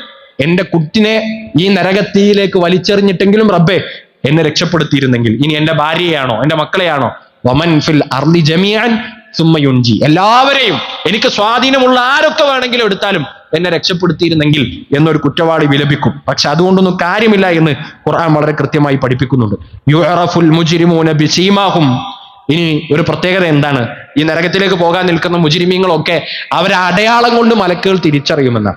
എന്റെ കുട്ടിനെ ഈ നരകത്തിയിലേക്ക് വലിച്ചെറിഞ്ഞിട്ടെങ്കിലും റബ്ബെ എന്നെ രക്ഷപ്പെടുത്തിയിരുന്നെങ്കിൽ. ഇനി എന്റെ ഭാര്യയാണോ എന്റെ മക്കളെയാണോ? വമൻ ഫിൽ അർലി ജമിയാൻ സുമ്മയുഞ്ചി എല്ലാവരെയും എനിക്ക് സ്വാധീനമുള്ള ആരൊക്കെ വേണമെങ്കിലും എടുത്താലും എന്നെ രക്ഷപ്പെടുത്തിയിരുന്നെങ്കിൽ എന്നൊരു കുറ്റവാളി വിലപിക്കും. പക്ഷെ അതുകൊണ്ടൊന്നും കാര്യമില്ല എന്ന് ഖുർആൻ വളരെ കൃത്യമായി പഠിപ്പിക്കുന്നുണ്ട്. യുഅറഫുൽ മുജ്രിമൂന ബിസീമാഹും. ഇനി ഒരു പ്രത്യേകത എന്താണ്? ഈ നരകത്തിലേക്ക് പോകാൻ നിൽക്കുന്ന മുജിരിമീങ്ങളൊക്കെ അവരെ അടയാളം കൊണ്ട് മലക്കുകൾ തിരിച്ചറിയുമെന്നാണ്.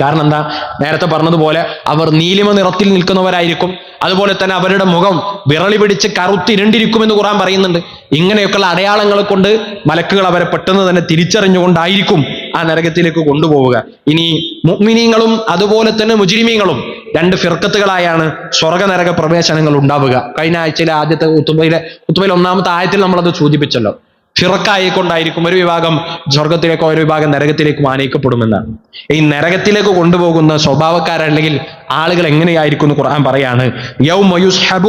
കാരണം എന്താ? നേരത്തെ പറഞ്ഞതുപോലെ അവർ നീലിമ നിറത്തിൽ നിൽക്കുന്നവരായിരിക്കും. അതുപോലെ തന്നെ അവരുടെ മുഖം വിറളി പിടിച്ച് കറുത്തിരണ്ടിരിക്കുമെന്ന് ഖുറാൻ പറയുന്നുണ്ട്. ഇങ്ങനെയൊക്കെയുള്ള അടയാളങ്ങളെ കൊണ്ട് മലക്കുകൾ അവരെ പെട്ടെന്ന് തന്നെ തിരിച്ചറിഞ്ഞുകൊണ്ടായിരിക്കും ആ നരകത്തിലേക്ക് കൊണ്ടുപോവുക. ഇനി മുഗ്മിനീങ്ങളും അതുപോലെ തന്നെ മുജിരിമീങ്ങളും രണ്ട് ഫിർക്കത്തുകളായാണ് സ്വർഗ നരക പ്രവേശനങ്ങൾ ഉണ്ടാവുക. കഴിഞ്ഞ ആഴ്ചയിലെ ആദ്യത്തെ ഉത്തുബയിലെ ഉത്തുബയിലെ ഒന്നാമത്തെ ആയത്തിൽ നമ്മളത് സൂചിപ്പിച്ചല്ലോ. ഫിറക്കായിക്കൊണ്ടായിരിക്കും ഒരു വിഭാഗം സ്വർഗത്തിലേക്കോ ഒരു വിഭാഗം നരകത്തിലേക്കും ആനയിക്കപ്പെടുമെന്നാണ്. ഈ നരകത്തിലേക്ക് കൊണ്ടുപോകുന്ന സ്വഭാവക്കാരല്ലെങ്കിൽ ആളുകൾ എങ്ങനെയായിരിക്കും എന്ന് ഖുർആൻ പറയാണ് യൗമ നടന്നിട്ട്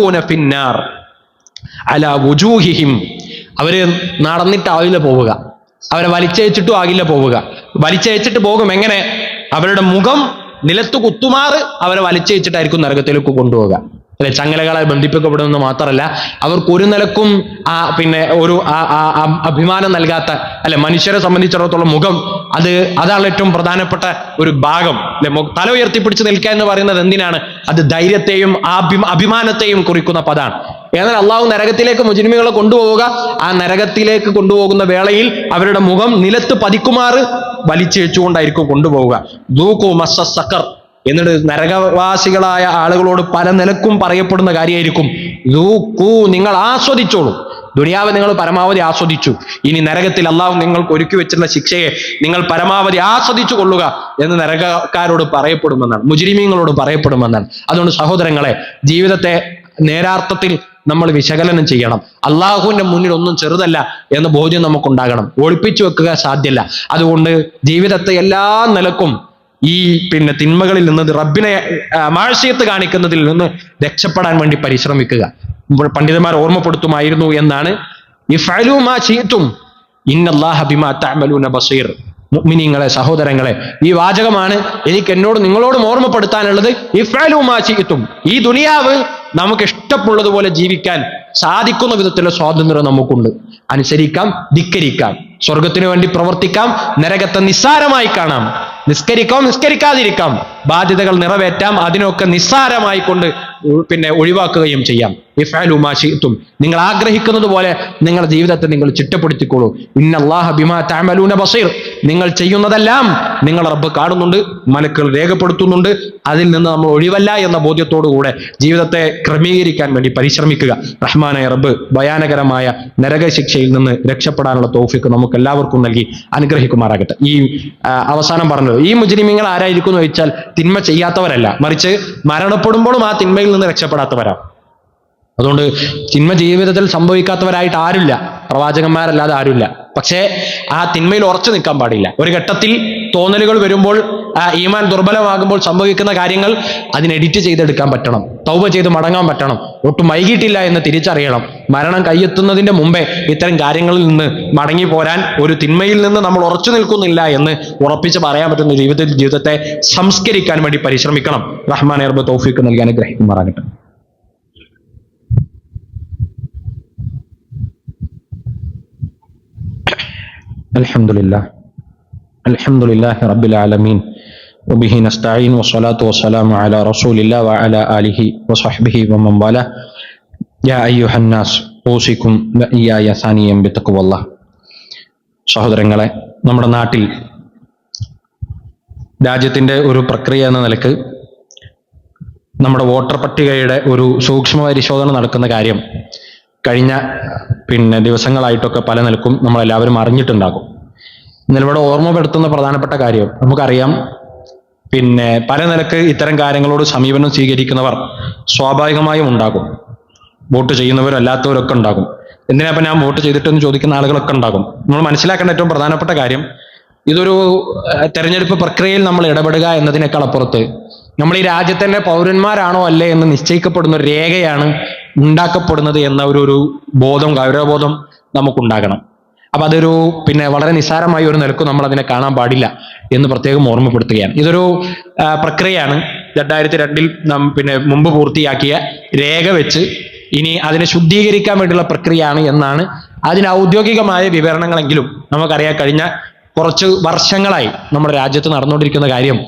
അവർ നടന്നിട്ടാവില്ല പോവുക. അവരെ വലിച്ചയച്ചിട്ടും ആകില്ല പോവുക. വലിച്ചയച്ചിട്ട് പോകും എങ്ങനെ? അവരുടെ മുഖം നിലത്ത് കുത്തുമാറ് അവരെ വലിച്ചയച്ചിട്ടായിരിക്കും നരകത്തിലേക്ക് കൊണ്ടുപോവുക. അല്ലെ ചങ്ങലകളെ ബന്ധിപ്പിക്കപ്പെടുമെന്ന് മാത്രമല്ല അവർക്ക് ഒരു നിലക്കും ആ പിന്നെ ഒരു അഭിമാനം നൽകാത്ത അല്ലെ മനുഷ്യരെ സംബന്ധിച്ചിടത്തോളം മുഖം അത് അതാണ് ഏറ്റവും പ്രധാനപ്പെട്ട ഒരു ഭാഗം. അല്ലെ തല ഉയർത്തിപ്പിടിച്ച് നിൽക്കുക എന്ന് പറയുന്നത് എന്തിനാണ്? അത് ധൈര്യത്തെയും അഭി- അഭിമാനത്തെയും കുറിക്കുന്ന പദാണ്. എന്നാൽ അള്ളാഹു നരകത്തിലേക്ക് മുജിമികളെ കൊണ്ടുപോവുക. ആ നരകത്തിലേക്ക് കൊണ്ടുപോകുന്ന വേളയിൽ അവരുടെ മുഖം നിലത്ത് പതിക്കുമാറ് വലിച്ചേച്ചുകൊണ്ടായിരിക്കും കൊണ്ടുപോവുക. ദൂക്കു മസ്സ സക്കർ എന്നിട്ട് നരകവാസികളായ ആളുകളോട് പല നിലക്കും പറയപ്പെടുന്ന കാര്യമായിരിക്കും. ദൂക്കു നിങ്ങൾ ആസ്വദിച്ചോളൂ. ദുനിയാവ് നിങ്ങൾ പരമാവധി ആസ്വദിച്ചു. ഇനി നരകത്തിൽ അള്ളാഹു നിങ്ങൾക്ക് ഒരുക്കി വെച്ചിരുന്ന ശിക്ഷയെ നിങ്ങൾ പരമാവധി ആസ്വദിച്ചു കൊള്ളുക എന്ന് നരകക്കാരോട് പറയപ്പെടുമെന്നാണ് മുജിരിമീങ്ങളോട് പറയപ്പെടുമെന്നാണ്. അതുകൊണ്ട് സഹോദരങ്ങളെ ജീവിതത്തെ നേരാർത്ഥത്തിൽ നമ്മൾ വിശകലനം ചെയ്യണം. അള്ളാഹുവിന്റെ മുന്നിൽ ഒന്നും ചെറുതല്ല എന്ന ബോധ്യം നമുക്കുണ്ടാകണം. ഒളിപ്പിച്ചു വെക്കുക സാധ്യല്ല അതുകൊണ്ട് ജീവിതത്തെ എല്ലാ നിലക്കും ഈ പിന്നെ തിന്മകളിൽ നിന്ന് റബ്ബിനെ മാഴ്ചയത്ത് കാണിക്കുന്നതിൽ നിന്ന് രക്ഷപ്പെടാൻ വേണ്ടി പരിശ്രമിക്കുക. പണ്ഡിതന്മാർ ഓർമ്മപ്പെടുത്തുമായിരുന്നു എന്നാണ്. ബസീർ. സഹോദരങ്ങളെ ഈ വാചകമാണ് എനിക്ക് എന്നോട് നിങ്ങളോടും ഓർമ്മപ്പെടുത്താനുള്ളത്. ഇഫ്അലു മാ ശീത്തും ഈ ദുനിയാവ് നമുക്ക് ഇഷ്ടമുള്ളതുപോലെ ജീവിക്കാൻ സാധിക്കുന്ന വിധത്തിലുള്ള സ്വാതന്ത്ര്യം നമുക്കുണ്ട്. അനുസരിക്കാം ധിക്കരിക്കാം. സ്വർഗത്തിനു വേണ്ടി പ്രവർത്തിക്കാം നരകത്തെ നിസ്സാരമായി കാണാം. നിസ്കരിക്കാം നിസ്കരിക്കാതിരിക്കാം. ബാധ്യതകൾ നിറവേറ്റാം അതിനൊക്കെ നിസ്സാരമായി കൊണ്ട് പിന്നെ ഒഴിവാക്കുകയും ചെയ്യാം. ഇഫാലുമാശിത്തും നിങ്ങൾ ആഗ്രഹിക്കുന്നത് പോലെ നിങ്ങളുടെ ജീവിതത്തെ നിങ്ങൾ ചിട്ടപ്പെടുത്തിക്കോളൂ. ഇന്നല്ലാഹ ബിമാ താമലൂന ബസീർ. നിങ്ങൾ ചെയ്യുന്നതെല്ലാം നിങ്ങൾ റബ്ബ് കാണുന്നുണ്ട് മലക്കൾ രേഖപ്പെടുത്തുന്നുണ്ട്. അതിൽ നിന്ന് നമ്മൾ ഒഴിവല്ല എന്ന ബോധ്യത്തോടുകൂടെ ജീവിതത്തെ ക്രമീകരിക്കാൻ വേണ്ടി പരിശ്രമിക്കുക. റഹ്മാനായ റബ്ബ് ഭയാനകരമായ നരകശിക്ഷയിൽ നിന്ന് രക്ഷപ്പെടാനുള്ള തോഫിക്ക് നമുക്ക് എല്ലാവർക്കും നൽകി അനുഗ്രഹിക്കുമാറാകട്ടെ. ഈ അവസാനം പറഞ്ഞത് ഈ മുജ്രിമിങ്ങൾ ആരായിരിക്കും എന്ന് ചോദിച്ചാൽ തിന്മ ചെയ്യാത്തവരല്ല. മറിച്ച് മരണപ്പെടുമ്പോഴും ആ തിന്മയിൽ നിന്ന് രക്ഷപ്പെടാത്തവരാണ് അതുകൊണ്ട് തിന്മ ജീവിതത്തിൽ സംഭവിക്കാത്തവരായിട്ട് ആരുമില്ല. പ്രവാചകന്മാരല്ലാതെ ആരുമില്ല. പക്ഷേ ആ തിന്മയിൽ ഉറച്ചു നിൽക്കാൻ പാടില്ല. ഒരു ഘട്ടത്തിൽ തോന്നലുകൾ വരുമ്പോൾ ഈമാൻ ദുർബലമാകുമ്പോൾ സംഭവിക്കുന്ന കാര്യങ്ങൾ അതിന് എഡിറ്റ് ചെയ്തെടുക്കാൻ പറ്റണം. തൗവ ചെയ്ത് മടങ്ങാൻ പറ്റണം. ഒട്ടും വൈകിട്ടില്ല എന്ന് തിരിച്ചറിയണം. മരണം കയ്യെത്തുന്നതിന്റെ മുമ്പേ ഇത്തരം കാര്യങ്ങളിൽ നിന്ന് മടങ്ങി പോരാൻ ഒരു തിന്മയിൽ നിന്ന് നമ്മൾ ഉറച്ചു നിൽക്കുന്നില്ല എന്ന് ഉറപ്പിച്ച് പറയാൻ പറ്റുന്ന ജീവിതത്തിൽ ജീവിതത്തെ സംസ്കരിക്കാൻ വേണ്ടി പരിശ്രമിക്കണം. റഹ്മാൻ എർബ് തൗഫീക്ക് നൽകി അനുഗ്രഹിക്കുമാറാകട്ടെ. الحمد لله الحمد لله رب العالمين وبه نستعين والصلاة والسلام على رسول الله وعلى آله وصحبه ومن والاه يا أيها الناس أوصيكم وإياي ثانيا بتقوى الله സഹോദരങ്ങളെ നമ്മുടെ നാട്ടിൽ രാജ്യത്തിൻ്റെ ഒരു പ്രക്രിയ എന്ന നിലക്ക് നമ്മുടെ വോട്ടർ പട്ടികയുടെ ഒരു സൂക്ഷ്മ പരിശോധന നടക്കുന്ന കാര്യം കഴിഞ്ഞ പിന്നെ ദിവസങ്ങളായിട്ടൊക്കെ പല നിലക്കും നമ്മളെല്ലാവരും അറിഞ്ഞിട്ടുണ്ടാകും. ഇവിടെ ഓർമ്മപ്പെടുത്തുന്ന പ്രധാനപ്പെട്ട കാര്യം നമുക്കറിയാം പിന്നെ പല നിലയ്ക്ക് ഇത്തരം കാര്യങ്ങളോട് സമീപനം സ്വീകരിക്കുന്നവർ സ്വാഭാവികമായും ഉണ്ടാകും. വോട്ട് ചെയ്യുന്നവരും അല്ലാത്തവരൊക്കെ ഉണ്ടാകും. എന്തിനാ ഞാൻ വോട്ട് ചെയ്തിട്ടെന്ന് ചോദിക്കുന്ന ആളുകളൊക്കെ ഉണ്ടാകും. നമ്മൾ മനസ്സിലാക്കേണ്ട ഏറ്റവും പ്രധാനപ്പെട്ട കാര്യം ഇതൊരു തെരഞ്ഞെടുപ്പ് പ്രക്രിയയിൽ നമ്മൾ ഇടപെടുക എന്നതിനേക്കാൾ അപ്പുറത്ത് നമ്മൾ ഈ രാജ്യത്തിന്റെ പൗരന്മാരാണോ അല്ലേ എന്ന് നിശ്ചയിക്കപ്പെടുന്ന ഒരു രേഖയാണ് ഉണ്ടാക്കപ്പെടുന്നത് എന്ന ഒരു ഒരു ബോധം ഗൗരവബോധം നമുക്കുണ്ടാകണം. അപ്പൊ അതൊരു പിന്നെ വളരെ നിസ്സാരമായ ഒരു നിലക്കും നമ്മൾ അതിനെ കാണാൻ പാടില്ല എന്ന് പ്രത്യേകം ഓർമ്മപ്പെടുത്തുകയാണ്. ഇതൊരു പ്രക്രിയയാണ്. രണ്ടായിരത്തി രണ്ടിൽ നാം പിന്നെ മുമ്പ് പൂർത്തിയാക്കിയ രേഖ വെച്ച് ഇനി അതിനെ ശുദ്ധീകരിക്കാൻ വേണ്ടിയുള്ള പ്രക്രിയയാണ് എന്നാണ് അതിന് ഔദ്യോഗികമായ വിവരണങ്ങളെങ്കിലും നമുക്കറിയാൻ കഴിഞ്ഞ കുറച്ച് വർഷങ്ങളായി നമ്മുടെ രാജ്യത്ത് നടന്നുകൊണ്ടിരിക്കുന്ന കാര്യം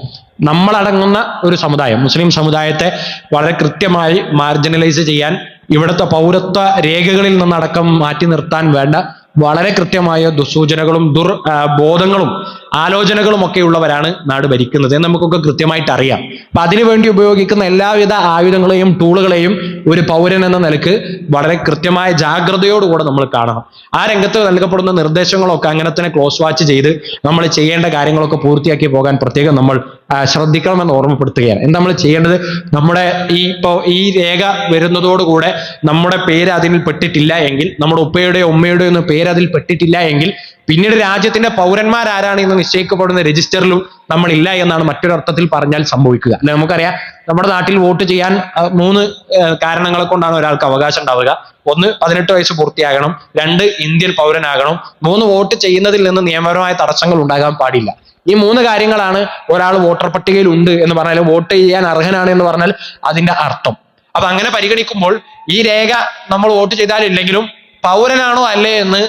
നമ്മളടങ്ങുന്ന ഒരു സമുദായം മുസ്ലിം സമുദായത്തെ വളരെ കൃത്യമായി മാർജിനലൈസ് ചെയ്യാൻ ഇവിടുത്തെ പൗരത്വ രേഖകളിൽ നിന്നടക്കം മാറ്റി നിർത്താൻ വേണ്ട വളരെ കൃത്യമായ ദുസൂചനകളും ദുർ ബോധങ്ങളും ആലോചനകളും ഒക്കെ ഉള്ളവരാണ് നാട് ഭരിക്കുന്നത് എന്ന് നമുക്കൊക്കെ കൃത്യമായിട്ട് അറിയാം. അപ്പൊ അതിനുവേണ്ടി ഉപയോഗിക്കുന്ന എല്ലാവിധ ആയുധങ്ങളെയും ടൂളുകളെയും ഒരു പൗരൻ എന്ന നിലയ്ക്ക് വളരെ കൃത്യമായ ജാഗ്രതയോടുകൂടെ നമ്മൾ കാണണം. ആ രംഗത്ത് നൽകപ്പെടുന്ന നിർദ്ദേശങ്ങളൊക്കെ അങ്ങനെ തന്നെ ക്ലോസ് വാച്ച് ചെയ്ത് നമ്മൾ ചെയ്യേണ്ട കാര്യങ്ങളൊക്കെ പൂർത്തിയാക്കി പോകാൻ പ്രത്യേകം നമ്മൾ ശ്രദ്ധിക്കണമെന്ന് ഓർമ്മപ്പെടുത്തുകയാണ്. എന്താ നമ്മൾ ചെയ്യേണ്ടത്? നമ്മുടെ ഈ ഇപ്പോൾ ഈ രേഖ വരുന്നതോടുകൂടെ നമ്മുടെ പേര് അതിൽ പെട്ടിട്ടില്ല എങ്കിൽ നമ്മുടെ ഉപ്പയുടെയോ ഉമ്മയുടെയോ ഒന്നും പേര് അതിൽ പെട്ടിട്ടില്ല എങ്കിൽ പിന്നീട് രാജ്യത്തിന്റെ പൗരന്മാരാരാണ് എന്ന് നിശ്ചയിക്കപ്പെടുന്ന രജിസ്റ്ററിലും നമ്മളില്ല എന്നാണ് മറ്റൊരു അർത്ഥത്തിൽ പറഞ്ഞാൽ സംഭവിക്കുക. അല്ലെ നമുക്കറിയാം. നമ്മുടെ നാട്ടിൽ വോട്ട് ചെയ്യാൻ മൂന്ന് കാരണങ്ങളെ കൊണ്ടാണ് ഒരാൾക്ക് അവകാശം ഉണ്ടാവുക. ഒന്ന് പതിനെട്ട് വയസ്സ് പൂർത്തിയാകണം. രണ്ട് ഇന്ത്യൻ പൗരനാകണം. മൂന്ന് വോട്ട് ചെയ്യുന്നതിൽ നിന്ന് നിയമപരമായ തടസ്സങ്ങൾ ഉണ്ടാകാൻ പാടില്ല. ഈ മൂന്ന് കാര്യങ്ങളാണ് ഒരാൾ വോട്ടർ പട്ടികയിൽ ഉണ്ട് എന്ന് പറഞ്ഞാൽ വോട്ട് ചെയ്യാൻ അർഹനാണ് എന്ന് പറഞ്ഞാൽ അതിന്റെ അർത്ഥം. അപ്പൊ അങ്ങനെ പരിഗണിക്കുമ്പോൾ ഈ രേഖ നമ്മൾ വോട്ട് ചെയ്താലില്ലെങ്കിലും പൗരനാണോ അല്ലേ എന്ന്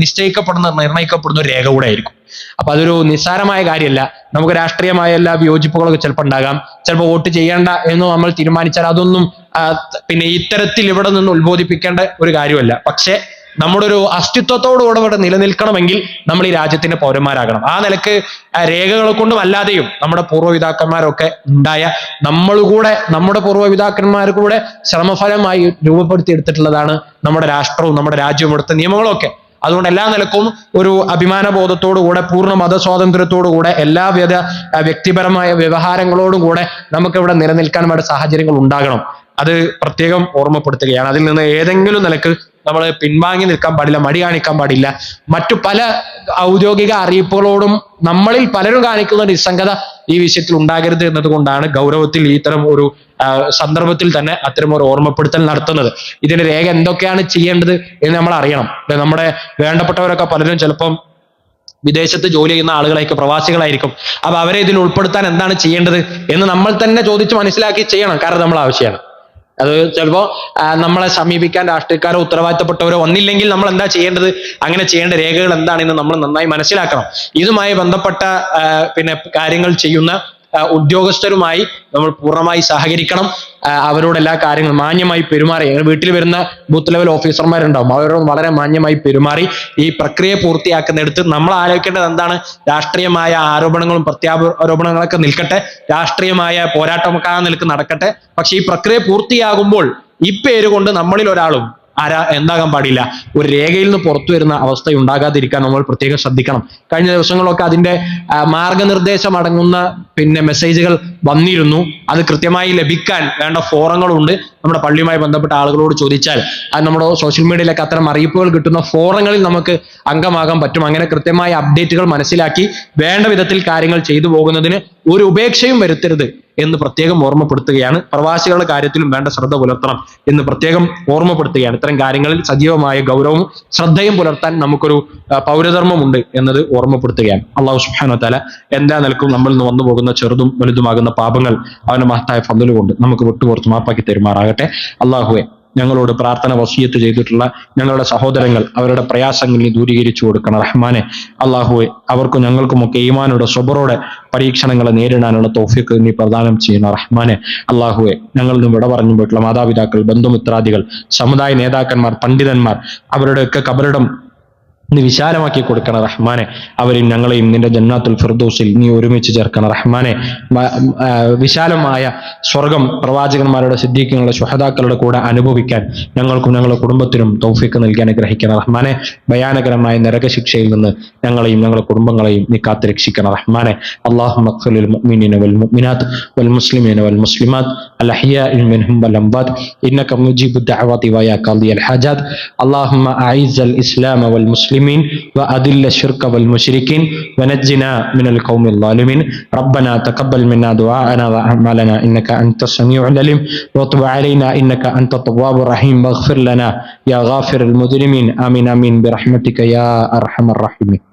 നിശ്ചയിക്കപ്പെടുന്ന നിർണയിക്കപ്പെടുന്ന ഒരു രേഖ കൂടെ ആയിരിക്കും. അപ്പൊ അതൊരു നിസ്സാരമായ കാര്യമല്ല. നമുക്ക് രാഷ്ട്രീയമായ എല്ലാ വിയോജിപ്പുകളൊക്കെ ചിലപ്പോൾ ഉണ്ടാകാം. ചിലപ്പോൾ വോട്ട് ചെയ്യേണ്ട എന്ന് നമ്മൾ തീരുമാനിച്ചാൽ അതൊന്നും പിന്നെ ഇത്തരത്തിൽ ഇവിടെ നിന്ന് ഉത്ബോധിപ്പിക്കേണ്ട ഒരു കാര്യമല്ല. പക്ഷേ നമ്മുടെ ഒരു അസ്തിത്വത്തോടുകൂടെ ഇവിടെ നിലനിൽക്കണമെങ്കിൽ നമ്മൾ ഈ രാജ്യത്തിന്റെ പൗരന്മാരാകണം. ആ നിലയ്ക്ക് രേഖകളെ കൊണ്ടും അല്ലാതെയും നമ്മുടെ പൂർവപിതാക്കന്മാരൊക്കെ ഉണ്ടായ നമ്മൾ കൂടെ നമ്മുടെ പൂർവപിതാക്കന്മാർ കൂടെ ശ്രമഫലമായി രൂപപ്പെടുത്തിയെടുത്തിട്ടുള്ളതാണ് നമ്മുടെ രാഷ്ട്രവും നമ്മുടെ രാജ്യവും ഇവിടുത്തെ നിയമങ്ങളൊക്കെ. അതുകൊണ്ട് എല്ലാ നിലക്കും ഒരു അഭിമാന ബോധത്തോടുകൂടെ പൂർണ മതസ്വാതന്ത്ര്യത്തോടുകൂടെ എല്ലാവിധ വിധ വ്യക്തിപരമായ വ്യവഹാരങ്ങളോടും കൂടെ നമുക്ക് ഇവിടെ നിലനിൽക്കാൻ വേണ്ട സാഹചര്യങ്ങൾ ഉണ്ടാകണം. അത് പ്രത്യേകം ഓർമ്മപ്പെടുത്തുകയാണ്. അതിൽ നിന്ന് ഏതെങ്കിലും നിലയ്ക്ക് നമ്മൾ പിൻവാങ്ങി നിൽക്കാൻ പാടില്ല മടി കാണിക്കാൻ പാടില്ല. മറ്റു പല ഔദ്യോഗിക അറിയിപ്പുകളോടും നമ്മളിൽ പലരും കാണിക്കുന്ന നിസ്സംഗത ഈ വിഷയത്തിൽ ഉണ്ടാകരുത് എന്നതുകൊണ്ടാണ് ഗൗരവത്തിൽ ഇത്തരം ഒരു സന്ദർഭത്തിൽ തന്നെ അത്തരം ഒരു ഓർമ്മപ്പെടുത്തൽ നടത്തുന്നത്. ഇതിന് രേഖ എന്തൊക്കെയാണ് ചെയ്യേണ്ടത് എന്ന് നമ്മൾ അറിയണം. നമ്മുടെ വേണ്ടപ്പെട്ടവരൊക്കെ പലരും ചിലപ്പം വിദേശത്ത് ജോലി ചെയ്യുന്ന ആളുകളായിരിക്കും പ്രവാസികളായിരിക്കും. അപ്പൊ അവരെ ഇതിൽ ഉൾപ്പെടുത്താൻ എന്താണ് ചെയ്യേണ്ടത് എന്ന് നമ്മൾ തന്നെ ചോദിച്ച് മനസ്സിലാക്കി ചെയ്യണം. കാരണം നമ്മൾ ആവശ്യമാണ്. അത് ചിലപ്പോ നമ്മളെ സമീപിക്കാൻ രാഷ്ട്രീയക്കാരോ ഉത്തരവാദിത്തപ്പെട്ടവരോ ഒന്നില്ലെങ്കിൽ നമ്മൾ എന്താ ചെയ്യേണ്ടത്? അങ്ങനെ ചെയ്യേണ്ട രേഖകൾ എന്താണെന്ന് നമ്മൾ നന്നായി മനസ്സിലാക്കണം. ഇതുമായി ബന്ധപ്പെട്ട പിന്നെ കാര്യങ്ങൾ ചെയ്യുന്ന ഉദ്യോഗസ്ഥരുമായി നമ്മൾ പൂർണമായി സഹകരിക്കണം. അവരോട് എല്ലാ കാര്യങ്ങളും മാന്യമായി പെരുമാറി. വീട്ടിൽ വരുന്ന ബൂത്ത് ലെവൽ ഓഫീസർമാരുണ്ടാവും അവരോട് വളരെ മാന്യമായി പെരുമാറി ഈ പ്രക്രിയ പൂർത്തിയാക്കുന്നിടത്ത് നമ്മൾ ആലോചിക്കേണ്ടത് എന്താണ്? രാഷ്ട്രീയമായ ആരോപണങ്ങളും പ്രത്യാരോപണങ്ങളൊക്കെ നിൽക്കട്ടെ. രാഷ്ട്രീയമായ പോരാട്ടമൊക്കെ നിൽക്ക് നടക്കട്ടെ. പക്ഷെ ഈ പ്രക്രിയ പൂർത്തിയാകുമ്പോൾ ഈ പേര് കൊണ്ട് നമ്മളിൽ ഒരാളും ആരാ എന്താകാൻ പാടില്ല. ഒരു രേഖയിൽ നിന്ന് പുറത്തു വരുന്ന അവസ്ഥ ഉണ്ടാകാതിരിക്കാൻ നമ്മൾ പ്രത്യേകം ശ്രദ്ധിക്കണം. കഴിഞ്ഞ ദിവസങ്ങളൊക്കെ അതിന്റെ മാർഗനിർദ്ദേശം അടങ്ങുന്ന പിന്നെ മെസ്സേജുകൾ വന്നിരുന്നു. അത് കൃത്യമായി ലഭിക്കാൻ വേണ്ട ഫോറങ്ങളുണ്ട്. നമ്മുടെ പള്ളിയുമായി ബന്ധപ്പെട്ട ആളുകളോട് ചോദിച്ചാൽ അത് നമ്മുടെ സോഷ്യൽ മീഡിയയിലൊക്കെ അത്തരം അറിയിപ്പുകൾ കിട്ടുന്ന ഫോറങ്ങളിൽ നമുക്ക് അംഗമാകാൻ പറ്റും. അങ്ങനെ കൃത്യമായ അപ്ഡേറ്റുകൾ മനസ്സിലാക്കി വേണ്ട വിധത്തിൽ കാര്യങ്ങൾ ചെയ്തു പോകുന്നതിന് ഒരു ഉപേക്ഷയും വരുത്തരുത് എന്ന് പ്രത്യേകം ഓർമ്മപ്പെടുത്തുകയാണ്. പ്രവാസികളുടെ കാര്യത്തിലും വേണ്ട ശ്രദ്ധ പുലർത്തണം എന്ന് പ്രത്യേകം ഓർമ്മപ്പെടുത്തുകയാണ്. ഇത്തരം കാര്യങ്ങളിൽ സജീവമായ ഗൗരവവും ശ്രദ്ധയും പുലർത്താൻ നമുക്കൊരു പൗരധർമ്മമുണ്ട് എന്നത് ഓർമ്മപ്പെടുത്തുകയാണ്. അള്ളാഹു സുബ്ഹാനഹു തല എന്താ നിലക്കും നിന്ന് വന്നു പോകുന്ന ചെറുതും വലുതുമാകുന്ന പാപങ്ങൾ അവന്റെ മഹത്തായ ഫضل കൊണ്ട് നമുക്ക് വിട്ടുപുറത്ത് മാപ്പാക്കി തരുമാറാകട്ടെ. അള്ളാഹുവെ ഞങ്ങളോട് പ്രാർത്ഥന വസീയത്ത് ചെയ്തിട്ടുള്ള ഞങ്ങളുടെ സഹോദരങ്ങൾ അവരുടെ പ്രയാസങ്ങളിൽ ദൂരീകരിച്ചു കൊടുക്കണം. റഹ്മാനെ അള്ളാഹുവെ അവർക്കും ഞങ്ങൾക്കുമൊക്കെ ഈമാനോടെ സ്വബറോടെ പരീക്ഷണങ്ങളെ നേരിടാനുള്ള തോഫിക്ക് നീ പ്രദാനം ചെയ്യണം റഹ്മാനെ. അള്ളാഹുവെ ഞങ്ങളിൽ നിന്ന് വിട പറഞ്ഞു പോയിട്ടുള്ള മാതാപിതാക്കൾ ബന്ധുമിത്രാദികൾ സമുദായ നേതാക്കന്മാർ പണ്ഡിതന്മാർ അവരുടെയൊക്കെ കബറിടം നീ വിശാലമാക്കി കൊടുക്കണം റഹ്മാനെ അവരെയും ഞങ്ങളെയും നിന്റെ ജന്നാത്തുൽ ഫിർദൗസിൽ നീ ഒരുമിച്ച് ചേർക്കണം റഹ്മാനെ മ- ആ, വിശാലമായ സ്വർഗം പ്രവാചകന്മാരുടെ സിദ്ദീഖങ്ങളുടെ ശുഹദാക്കളുടെ കൂടെ അനുഭവിക്കാൻ ഞങ്ങൾക്കും ഞങ്ങളുടെ കുടുംബത്തിനും തൗഫീക്ക് നൽകി അനുഗ്രഹിക്കണം റഹ്മാനെ ഭയാനകരമായ നരകശിക്ഷയിൽ നിന്ന് ഞങ്ങളെയും ഞങ്ങളുടെ കുടുംബങ്ങളെയും നീ കാത്തു രക്ഷിക്കണം റഹ്മാനെ അള്ളാഹു മഖ്ഫുലിൽ മുഅ്മിനീന വൽ മുഅ്മിനാത്ത് വൽ മുസ്ലിമീന വൽ മുസ്ലിമാത്ത് الأحياء منهم والأموات إنك مجيب الدعوات ويا قاضي الحاجات اللهم أعز الإسلام والمسلمين وأذل الشرك والمشركين ونجنا من القوم الظالمين. ربنا تقبل منا دعاءنا وأعمالنا إنك أنت السميع العليم. وتب علينا إنك أنت التواب الرحيم. واغفر لنا يا غافر المذنبين. آمين آمين. برحمتك يا أرحم الراحمين.